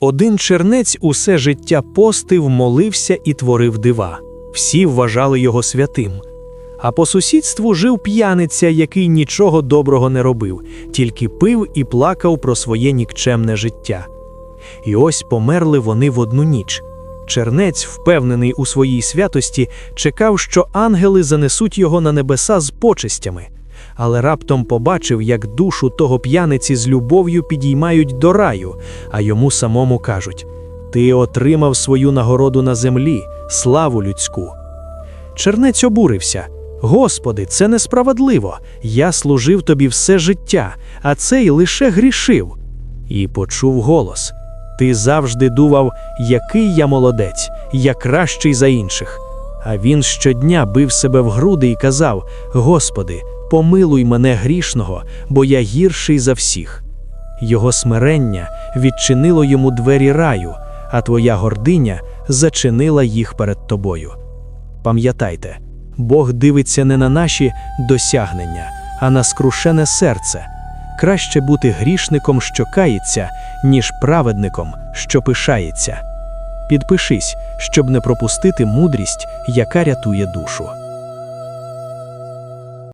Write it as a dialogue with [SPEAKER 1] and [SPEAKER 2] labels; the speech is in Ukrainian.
[SPEAKER 1] Один чернець усе життя постив, молився і творив дива. Всі вважали його святим. А по сусідству жив п'яниця, який нічого доброго не робив, тільки пив і плакав про своє нікчемне життя. І ось померли вони в одну ніч. Чернець, впевнений у своїй святості, чекав, що ангели занесуть його на небеса з почестями, але раптом побачив, як душу того п'яниці з любов'ю підіймають до раю, а йому самому кажуть: Ти отримав свою нагороду на землі, славу людську. Чернець обурився. Господи, це несправедливо. Я служив тобі все життя, а цей лише грішив. І почув голос: Ти завжди думав, який я молодець, я кращий за інших. А він щодня бив себе в груди і казав: Господи, помилуй мене грішного, бо я гірший за всіх. Його смирення відчинило йому двері раю, а твоя гординя зачинила їх перед тобою. Пам'ятайте, Бог дивиться не на наші досягнення, а на скрушене серце. Краще бути грішником, що кається, ніж праведником, що пишається. Підпишись, щоб не пропустити мудрість, яка рятує душу.